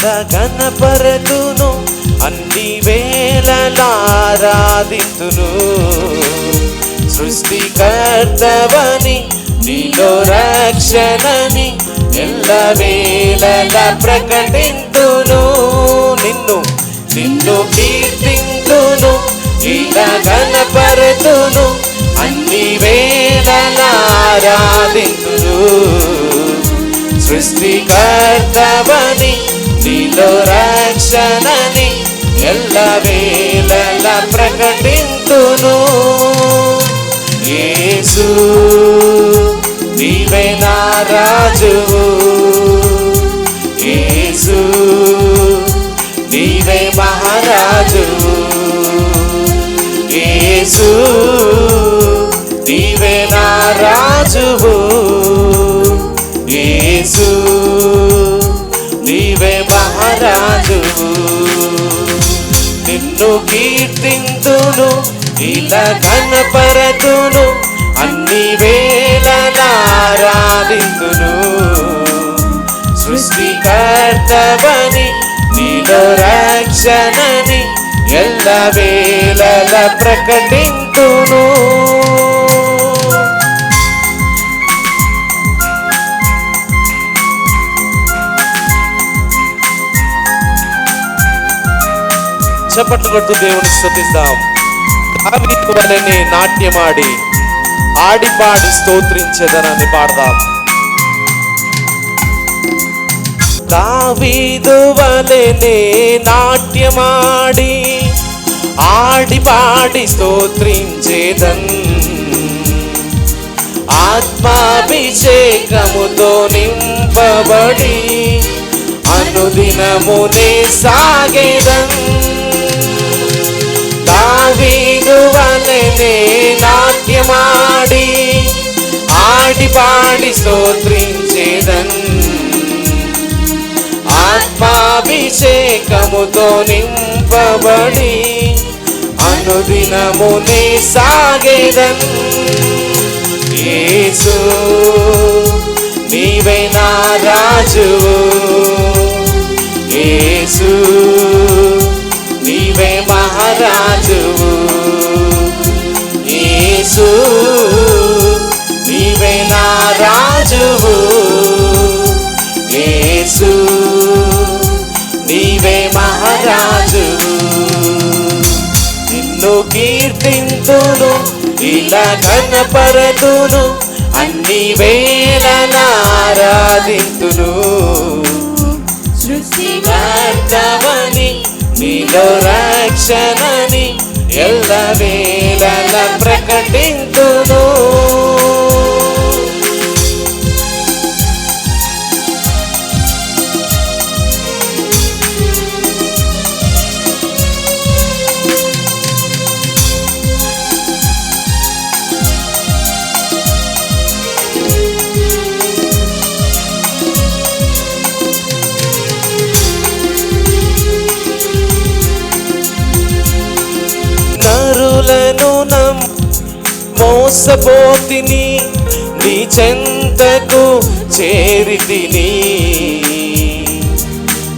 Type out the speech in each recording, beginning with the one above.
ఇలా గణపరతును అన్ని వేళలారాధితును సృష్టికర్తవని నీలో రక్షణని ఎల్ల వేళల ప్రకటింతును. నిన్ను నిన్ను కీర్తింతును. ఇలా గణపరతును అన్ని వేళలారాధితును సృష్టికర్తవని నీలో రక్షణని ఎల్ల వేళల ప్రకటింతును. యేసు నీవే నా రాజువు. యేసు నీవే మహారాజు యేసు నీవే మహారాజు. నిన్ను కీర్తింతును ఇలా కనపరతును అన్ని వేళలారాధితును సృష్టికర్తవని నీలో రక్షణని ఎల్ల వేళల ప్రకటింతును. చప్పట్లు దేవుని స్తుతిద్దాం దావీదు వలెనే నాట్యమాడి ఆడిపాడి స్తోత్రించేదనని పాడదాం. దావీదు వలెనే నాట్యమాడి ఆడిపాడి స్తోత్రించేదన్. ఆత్మాభిషేకముతో నింపబడి అనుదినమునే సాగేదన్. వలెనే నాట్యమాడి ఆడి పాడి స్తోత్రించేదన్. ఆత్మాభిషేకముతో నింపబడి అనుదినమునే సాగేదన్. యేసు నీవే నా రాజు యేసు నీవే మహారాజు. కీర్తింతును ఇలా కనపరతును అన్ని వేళలారాధింతును సృష్టికర్తవని నీలో రక్షణని ఎల్ల వేళల ప్రకటింతును. మోసపోతిని నీ చెంతకు చేరితిని.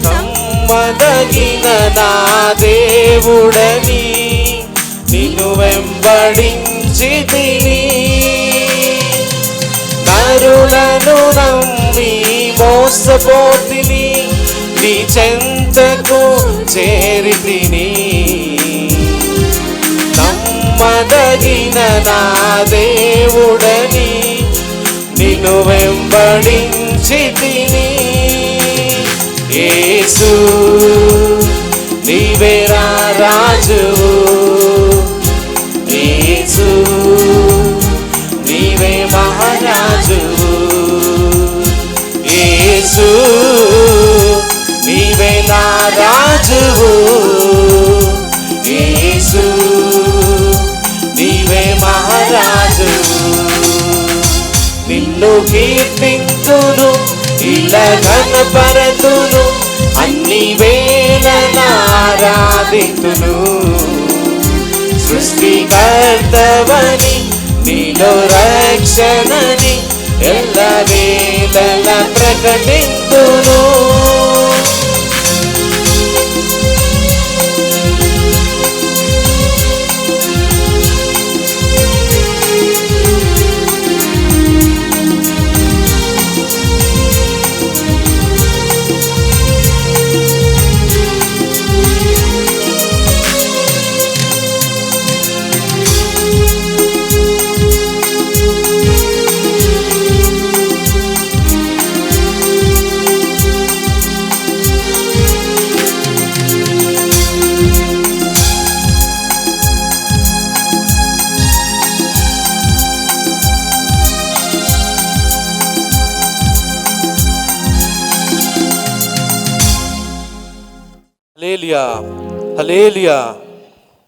నమ్మదగిన నా దేవుడని నిన్ను వెంబడించి తిని నరులను నమ్మి మోసపోతిని నీ చెంతకు చేరితిని. నమ్మదగిన నా దేవుడని నిన్ను వెంబడించి తిని యేసు నీవే కీర్తింతును ఇలా ఘనపరతును అన్ని వేళలారాధితును సృష్టికర్తవని నీలో రక్షణని ఎల్ల వేళల ప్రకటింతును. लिया। हले लिया